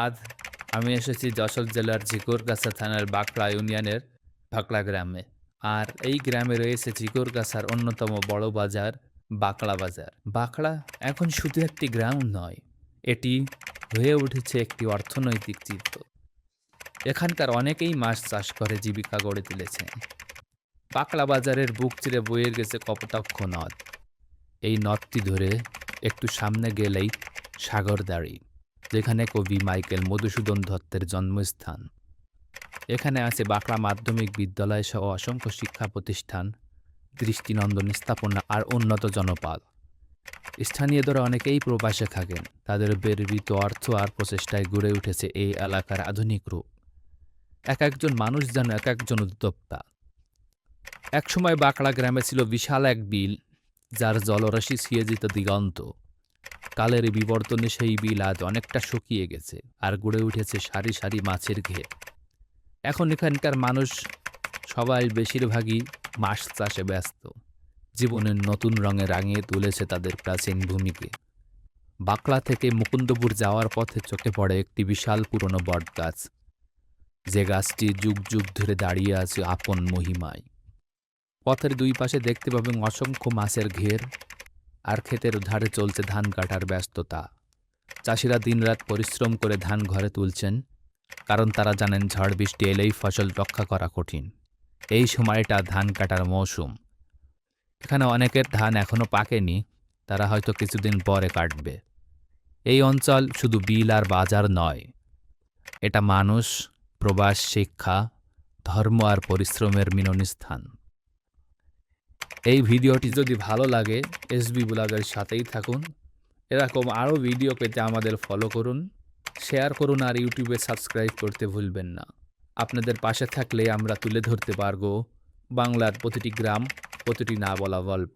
আজ আমি এসেছি যশোর জেলার ঝিকরগাছা থানার বাঁকড়া ইউনিয়নের ভাকড়া গ্রামে। আর এই গ্রামে রয়েছে ঝিকরগাছার অন্যতম বড় বাজার, বাঁকড়া বাজার। বাঁকড়া এখন শুধু একটি গ্রাম নয়, এটি হয়ে উঠেছে একটি অর্থনৈতিক চিত্র এখানকার অনেকেই মাছ চাষ করে, জীবিকা গড়ে তুলেছে বাঁকড়া বাজারের বুক চিরে বয়ে গেছে কপোতাক্ষ নদ। এই নদটি ধরে একটু সামনে গেলেই সাগরদাড়ি। যেখানে কবি মাইকেল মধুসূদন দত্তের জন্মস্থান। এখানে আছে বাঁকড়া মাধ্যমিক বিদ্যালয় সহ অসংখ্য শিক্ষা প্রতিষ্ঠান, দৃষ্টিনন্দন স্থাপনা আর উন্নত জনপদ স্থানীয়দের অনেকেই প্রবাসে থাকেন। তাদের বেরবিত অর্থ আর প্রচেষ্টায় গড়ে উঠেছে এই এলাকার আধুনিক রূপ। এক একজন মানুষ যেন এক একজন উদ্যোক্তা। একসময় বাঁকড়া গ্রামে ছিল বিশাল এক বিল, যার জলরাশি ছিয়ে যেত দিগন্ত। কালের বিবর্তনে সেই বিল আজ অনেকটা শুকিয়ে গেছে আর গড়ে উঠেছে সারি সারি মাছের ঘের। এখন এখানকার মানুষ সবাই বেশিরভাগই মাছ চাষে ব্যস্ত। জীবনের নতুন রঙে রাঙিয়ে তুলেছে তাদের প্রাচীন ভূমিকে। বাকলা থেকে মুকুন্দপুর যাওয়ার পথে চোখে পড়ে একটি বিশাল পুরনো বটগাছ। যে গাছটি যুগ যুগ ধরে দাঁড়িয়ে আছে আপন মহিমায়। পথের দুই পাশে দেখতে পাবেন অসংখ্য মাছের ঘের। আর ক্ষেতের ধারে চলছে ধান কাটার ব্যস্ততা। চাষিরা দিনরাত পরিশ্রম করে ধান ঘরে তুলছেন, কারণ তারা জানেন ঝড় বৃষ্টি এলেই ফসল রক্ষা করা কঠিন। এই সময়টা ধান কাটার মৌসুম। এখানে অনেকের ধান এখনও পাকেনি, তারা হয়তো কিছুদিন পরে কাটবে। এই অঞ্চল শুধু বিল আর বাজার নয়, এটা মানুষ, প্রবাস, শিক্ষা, ধর্ম আর পরিশ্রমের মিলনস্থান। এই ভিডিওটি যদি ভালো লাগে এসবি ব্লগের সাথেই থাকুন। এরকম আরও ভিডিও পেতে আমাদের ফলো করুন শেয়ার করুন আর ইউটিউবে সাবস্ক্রাইব করতে ভুলবেন না। আপনাদের পাশে থাকলে আমরা তুলে ধরতে পারব বাংলার প্রতিটি গ্রাম, প্রতিটি না বলা গল্প।